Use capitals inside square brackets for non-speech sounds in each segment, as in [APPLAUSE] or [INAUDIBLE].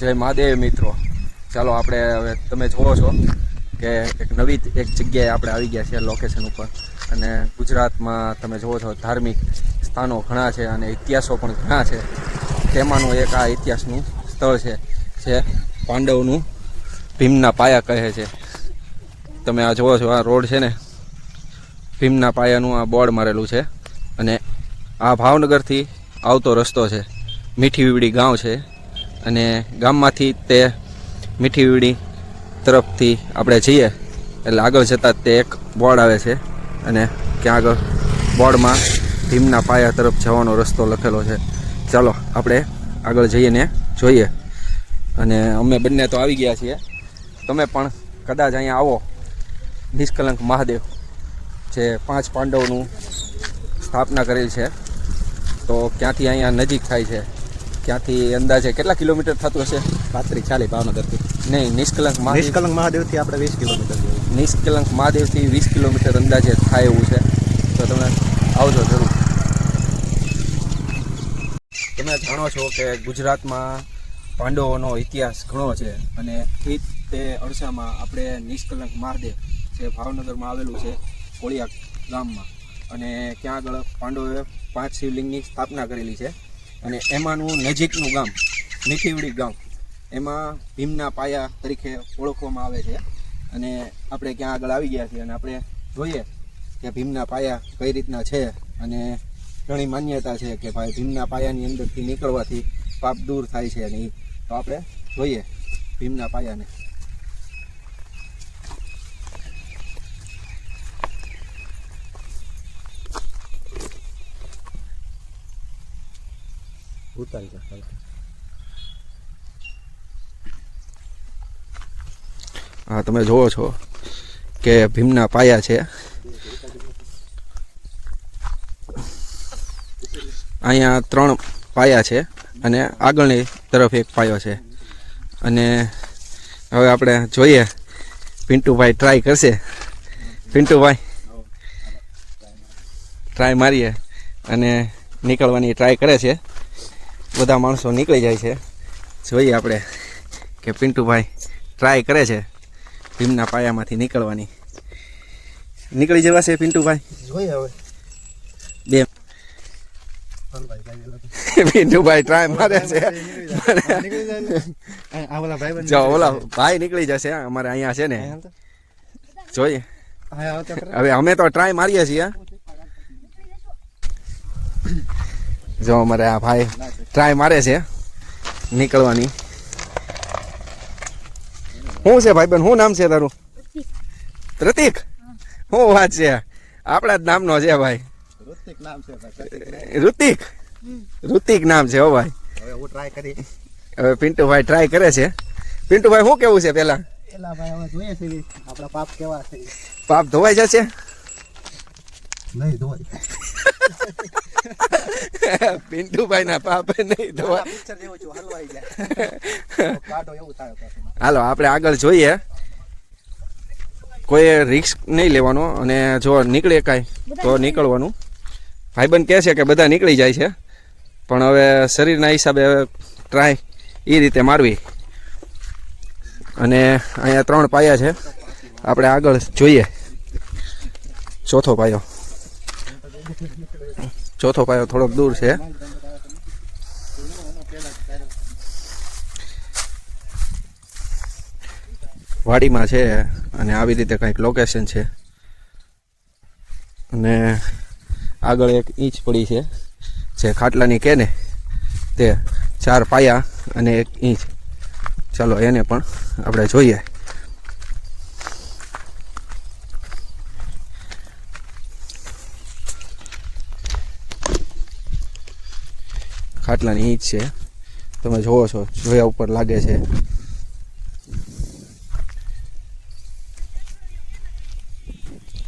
જય મહાદેવ મિત્રો. ચાલો આપણે હવે તમે જોવો છો કે એક નવી એક જગ્યાએ આપણે આવી ગયા છીએ લોકેશન ઉપર. અને ગુજરાતમાં તમે જોવો છો ધાર્મિક સ્થાનો ઘણા છે અને ઇતિહાસો પણ ઘણા છે. તેમાંનું એક આ ઇતિહાસનું સ્થળ છે, જે પાંડવનું ભીમના પાયા કહે છે. તમે આ જોવો છો, આ રોડ છે ને? ભીમના પાયાનું આ બોર્ડ મારેલું છે અને આ ભાવનગરથી આવતો રસ્તો છે. મીઠી વીવડી ગામ છે. અને ગામમાંથી તે મીઠી વીવડી તરફથી આપણે જઈએ. એટલે આગળ જતાં તે એક બોર્ડ આવે છે અને ત્યાં આગળ બોર્ડમાં ભીમના પાયા તરફ જવાનો રસ્તો લખેલો છે. ચાલો, આપણે આગળ જઈએ ને જોઈએ. અને અમે બંને તો આવી ગયા છીએ. તમે પણ કદાચ અહીંયા આવો. નિષ્કલંક મહાદેવ જે પાંચ પાંડવનું સ્થાપના કરેલ છે. તો ક્યાંથી અહીંયા નજીક થાય છે? ક્યાંથી અંદાજે કેટલા કિલોમીટર થતું હશે? પાંત્રીસ ચાલીસ ભાવનગરથી. નહીં નિષ્કલંક નિષ્કલંક મહાદેવથી આપણે વીસ કિલોમીટર નિષ્કલંક મહાદેવથી વીસ કિલોમીટર અંદાજે થાય એવું છે. તો તમે આવજો જરૂર. તમે જાણો છો કે ગુજરાતમાં પાંડવોનો ઇતિહાસ ઘણો છે અને એ તે અરસામાં આપણે નિષ્કલંક મહાદેવ જે ભાવનગરમાં આવેલું છે કોળિયા ગામમાં. અને ત્યાં આગળ પાંડવોએ પાંચ શિવલિંગની સ્થાપના કરેલી છે? અને એમાંનું નજીકનું ગામ મીઠીવડી ગામ, એમાં ભીમના પાયા તરીકે ઓળખવામાં આવે છે. અને આપણે ક્યાં આગળ આવી ગયા છીએ અને આપણે જોઈએ કે ભીમના પાયા કઈ રીતના છે અને ઘણી માન્યતા છે કે ભાઈ ભીમના પાયાની અંદરથી નીકળવાથી પાપ દૂર થાય છે અને એ તો આપણે જોઈએ ભીમના પાયાને. ઉતારી જા હા, તમે જોવો છો કે ભીમના પાયા છે. અહીંયા ત્રણ પાયા છે અને આગળની તરફ એક પાયો છે. અને હવે આપણે જોઈએ, પિન્ટુભાઈ ટ્રાય કરશે. પિન્ટુભાઈ ટ્રાય મારીએ અને નીકળવાની ટ્રાય કરે છે. બધા માણસો નીકળી જાય છે. જોઈએ આપણે કે પિન્ટુભાઈ ટ્રાય કરે છે ભીમના પાયામાંથી નીકળવાની. નીકળી જવાશે પિન્ટુભાઈ? જોઈએ હવે. બે. [LAUGHS] પિન્ટુભાઈ ટ્રાય મારે છે. ઓલા ભાઈ નીકળી જશે અમારે અહીંયા છે ને. જોઈએ. હવે અમે તો ટ્રાય મારીએ છીએ. જો અમારે આ ભાઈ ટ્રાય મારે છે નીકળવાની. શું છે ભાઈ બેન? શું નામ છે તારું? પ્રતિક શું વાત છે? આપણા જ નામનો છે ભાઈ. ઋતિક ઋતિક નામ છે હો ભાઈ. હવે હું ટ્રાય કરી. હવે પિન્ટુભાઈ ટ્રાય કરે છે. પિન્ટુભાઈ શું કેવું છે પેલા? એલા ભાઈ હવે જોઈએ છે આપણા પાપ કેવા છે. પાપ ધોવાઈ જશે? નહીં ધોવાય. [LAUGHS] પિન્ટુભાઈ ના પાપે નહીં [LAUGHS] પાછું. હાલો આપણે આગળ જોઈએ. કોઈ રિસ્ક નહીં લેવાનો અને જો નીકળે કાંઈ તો નીકળવાનું. ભાઈબંધ કહે છે કે બધા નીકળી જાય છે પણ હવે શરીરના હિસાબે ટ્રાય એ રીતે મારવી. અને અહીંયા ત્રણ પાયા છે. આપણે આગળ જોઈએ. ચોથો પાયો. ચોથો પાયો થોડોક દૂર છે. વાડીમાં છે અને આવી રીતે કંઈક લોકેશન છે. અને આગળ એક ઈંચ પડી છે. જે ખાટલાની કે ને તે ચાર પાયા અને એક ઈંચ. ચાલો એને પણ આપણે જોઈએ. ખાટલાની ઈંચ છે. તમે જોવો છો, જોયા ઉપર લાગે છે.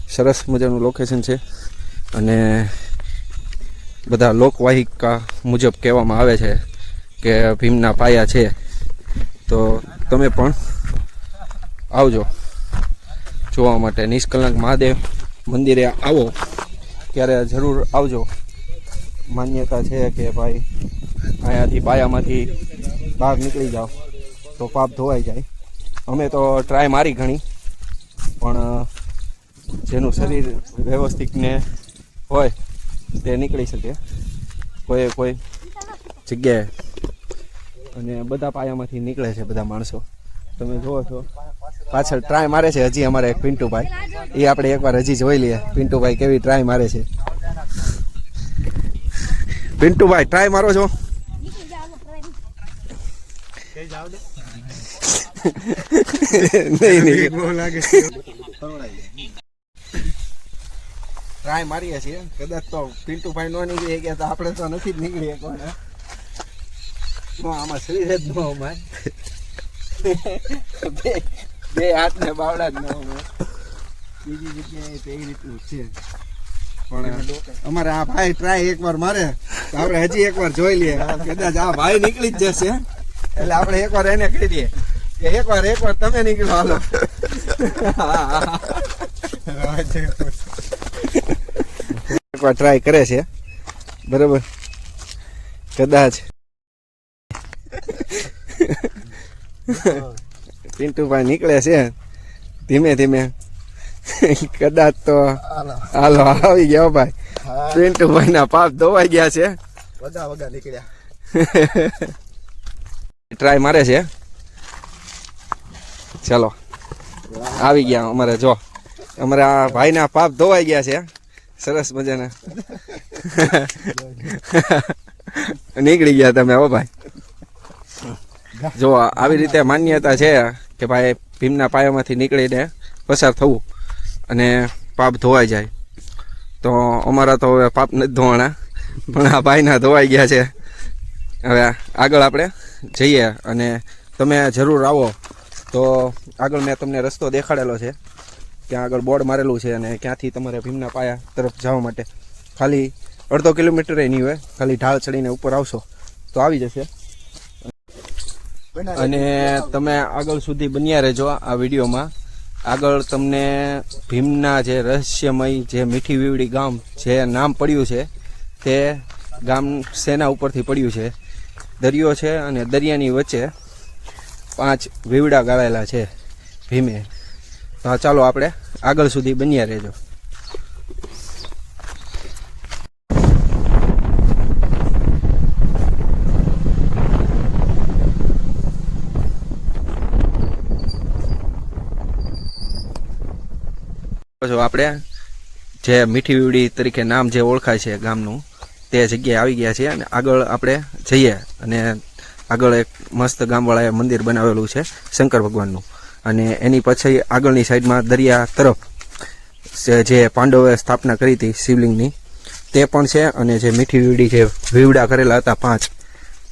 સરસ મજાનું લોકેશન છે અને બધા લોકવાહિકા મુજબ કહેવામાં આવે છે કે ભીમના પાયા છે. તો તમે પણ આવજો જોવા માટે. નિષ્કલંક મહાદેવ મંદિરે આવો. ત્યારે જરૂર આવજો. માન્યતા છે કે ભાઈ, અહીંયાથી પાયામાંથી બહાર નીકળી જાઓ તો પાપ ધોવાઈ જાય. અમે તો ટ્રાય મારી ઘણી, પણ જેનું શરીર વ્યવસ્થિત ને હોય તે નીકળી શકે. કોઈ કોઈ જગ્યાએ. અને બધા પાયામાંથી નીકળે છે બધા માણસો. તમે જુઓ છો, પાછળ ટ્રાય મારે છે હજી અમારે પિન્ટુભાઈ. એ આપણે એકવાર હજી જોઈ લઈએ પિન્ટુભાઈ કેવી ટ્રાય મારે છે. પિન્ટુભાઈ ટ્રાય મારો છો? નહીં નહીં. ટ્રાય મારીએ છીએ. કદાચ તો પિન્ટુભાઈ નો નીકળી ગયા તો આપણે તો નથી જ નીકળી કોને. આમાં શરીર જ ન અમાય બે હાથ ને બાવડા જ ન બીજી જગ્યાએ તો રીતનું છે. પણ અમારે આ ભાઈ ટ્રાય એકવાર મારે. આપણે હજી એકવાર જોઈ લઈએ. કદાચ આ ભાઈ નીકળી જ જશે. એટલે આપણે એકવાર એને કહી દઈએ કે એકવાર એકવાર તમે નીકળો, હાલો. એકવાર ટ્રાય કરે છે. બરાબર? કદાચ. પિન્ટુભાઈ નીકળે છે. ધીમે ધીમે. [LAUGHS] કદાચ તો હાલો. આવી ગયા ભાઈ. પિન્ટુ ભાઈ ના પાપ ધોવાઈ ગયા છે. વગા વગા નીકળ્યા. [LAUGHS] ટ્રાય મારે છે. ચલો. આવી ગયા અમારે જો. અમારા ભાઈના પાપ ધોવાઈ ગયા છે. સરસ મજાના. [LAUGHS] નીકળી ગયા તમે હો ભાઈ. જો આવી રીતે માન્યતા છે કે ભાઈ ભીમના પાયામાંથી નીકળીને પસાર થવું. અને પાપ ધોવાઈ જાય. તો અમારા તો હવે પાપ નથી ધોવાના પણ આ ભાઈના ધોવાઈ ગયા છે. હવે આગળ આપણે જઈએ અને તમે જરૂર આવો. તો આગળ મેં તમને રસ્તો દેખાડેલો છે. ત્યાં આગળ બોર્ડ મારેલું છે અને ક્યાંથી તમારે ભીમના પાયા તરફ જવા માટે. ખાલી અડધો કિલોમીટર નહીં હોય, ખાલી ઢાળ ચડીને ઉપર આવશો, તો આવી જશે. અને તમે આગળ સુધી બન્યા રહેજો આ વિડીયોમાં. આગળ તમને ભીમના જે રહસ્યમય જે મીઠી વીવડી ગામ જે નામ પડ્યું છે, તે ગામ સેના ઉપરથી પડ્યું છે. દરિયો છે અને દરિયાની વચ્ચે પાંચ વીવડા ગાળેલા છે ભીમે. તો ચાલો આપણે આગળ સુધી બન્યા રહેજો. આપણે જે મીઠી વીવડી તરીકે નામ જે ઓળખાય છે ગામનું, તે જગ્યાએ આવી ગયા છે અને આગળ આપણે જઈએ અને આગળ એક મસ્ત ગામવાળાએ મંદિર બનાવેલું છે શંકર ભગવાનનું. અને એની પછી આગળની સાઈડમાં દરિયા તરફ જે પાંડવોએ સ્થાપના કરી હતી શિવલિંગની, તે પણ છે અને જે મીઠી વીવડી જે વીવડા કરેલા હતા પાંચ,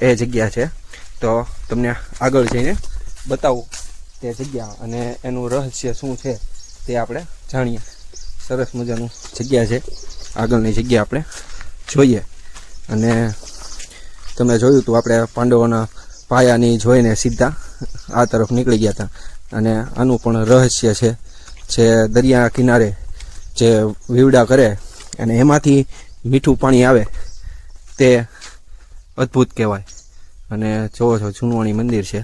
એ જગ્યા છે. તો તમને આગળ જઈને બતાવું તે જગ્યા અને એનું રહસ્ય શું છે તે આપણે જાણીએ. સરસ મજાનું જગ્યા છે. આગળની જગ્યા આપણે જોઈએ. અને તમે જોયું હતું આપણે પાંડવોના પાયાની જોઈને સીધા આ તરફ નીકળી ગયા હતા અને આનું પણ રહસ્ય છે. જે દરિયા કિનારે જે વીવડા કરે અને એમાંથી મીઠું પાણી આવે તે અદ્ભુત કહેવાય. અને જોવો છો, જૂનવાણી મંદિર છે.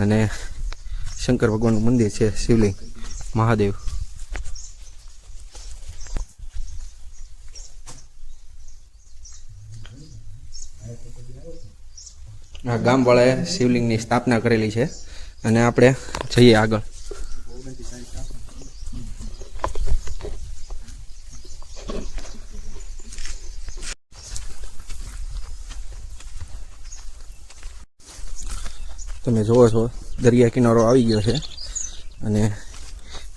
અને શંકર ભગવાનનું મંદિર છે શિવલિંગ. મહાદેવ. ગામવાળાએ શિવલિંગની સ્થાપના કરેલી છે. અને આપણે જઈએ આગળ. તમે જુઓ છો, દરિયા કિનારો આવી ગયો છે. અને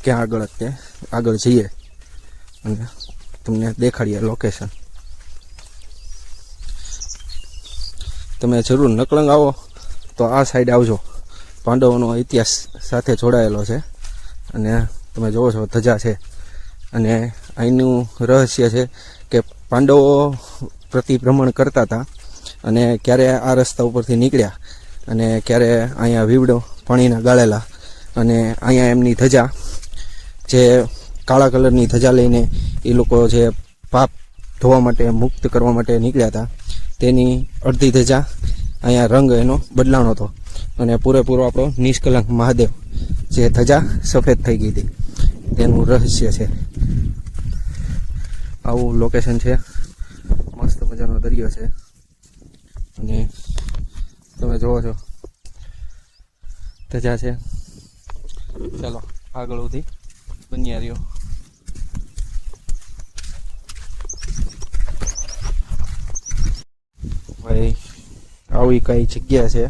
ક્યાં આગળ તે આગળ જઈએ. અને તમને દેખાડીએ લોકેશન તમે જરૂર નકળંગ આવો, તો આ સાઈડ આવજો. પાંડવોનો ઇતિહાસ સાથે જોડાયેલો છે. અને તમે જોવો છો, ધજા છે. અને અહીંનું રહસ્ય છે કે પાંડવો પ્રતિભ્રમણ કરતા હતા અને ક્યારે આ રસ્તા ઉપરથી નીકળ્યા અને ક્યારે અહીંયા વીવડો પાણીના ગાળેલા અને અહીંયા એમની ધજા, જે કાળા કલરની ધજા લઈને એ લોકો જે પાપ ધોવા માટે, મુક્ત કરવા માટે નીકળ્યા હતા. તેની અડધી ધજા અહીંયા રંગ એનો બદલાણો હતો. અને પૂરેપૂરો આપણો નિષ્કલંક મહાદેવ જે ધજા સફેદ થઈ ગઈ હતી. તેનું રહસ્ય છે. આવું લોકેશન છે. મસ્ત મજાનો દરિયો છે. અને તમે જોવો છો. ધજા છે. ચાલો આગળ સુધી. બન્યા રહ્યો. ભાઈ, આવી કઈ જગ્યા છે?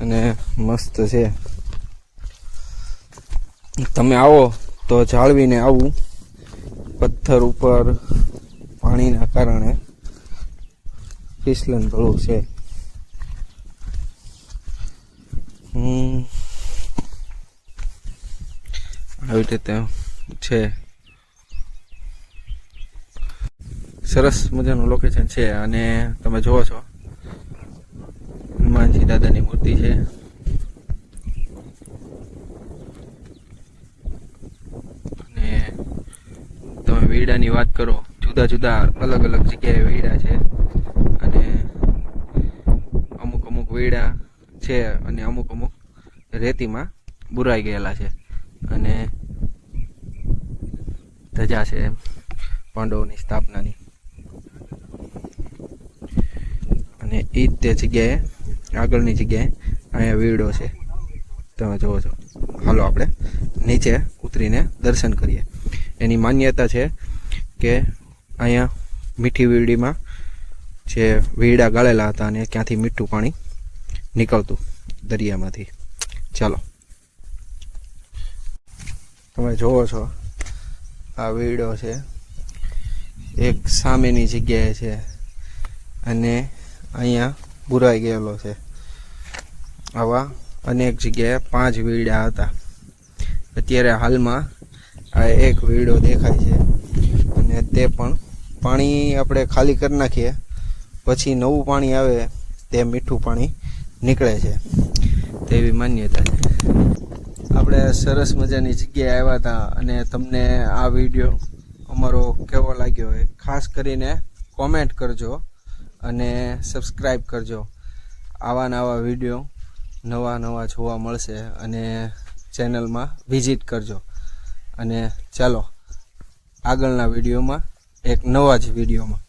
અને મસ્ત છે. તમે આવો તો જાળવીને આવું. પથ્થર ઉપર પાણીના કારણે ફિસલન ભળું છે. આવી રીતે છે. સરસ મજાનું લોકેશન છે અને તમે જુઓ છો. હનુમાનજી દાદાની મૂર્તિ છે. અને તમે વેડાની વાત કરો, જુદા જુદા અલગ અલગ જગ્યાએ વેડા છે. અને અમુક અમુક વેડા છે અને અમુક અમુક રેતીમાં બુરાઈ ગયેલા છે. અને ધજા છે પાંડવોની સ્થાપનાની. અને એ જ તે જગ્યાએ, આગળની જગ્યાએ અહીંયા વીડો છે. તમે જુઓ છો. હાલો આપણે નીચે ઉતરીને દર્શન કરીએ. એની માન્યતા છે કે અહીંયા મીઠી વીડીમાં જે વીડા ગાળેલા હતા અને ક્યાંથી મીઠું પાણી નીકળતું દરિયામાંથી. ચાલો. તમે જુઓ છો, આ વીડો છે. એક સામેની જગ્યાએ છે અને અહીંયા બુરાઈ ગયેલો છે. આવા અનેક જગ્યાએ પાંચ વીડા હતા. અત્યારે હાલમાં આ એક વીડો દેખાય છે અને તે પણ પાણી આપણે ખાલી કરી નાખીએ, પછી નવું પાણી આવે તે મીઠું પાણી નીકળે છે. તેવી માન્યતા છે. આપણે સરસ મજાની જગ્યાએ આવ્યા હતા અને તમને આ વીડિયો અમારો કેવો લાગ્યો એ ખાસ કરીને કોમેન્ટ કરજો. અને સબસ્ક્રાઈબ કરજો. આવા નવા વીડિયો નવા નવા જોવા મળશે અને ચેનલમાં વિઝિટ કરજો. અને ચાલો, આગળના વિડીયોમાં એક નવા જ વિડીયોમાં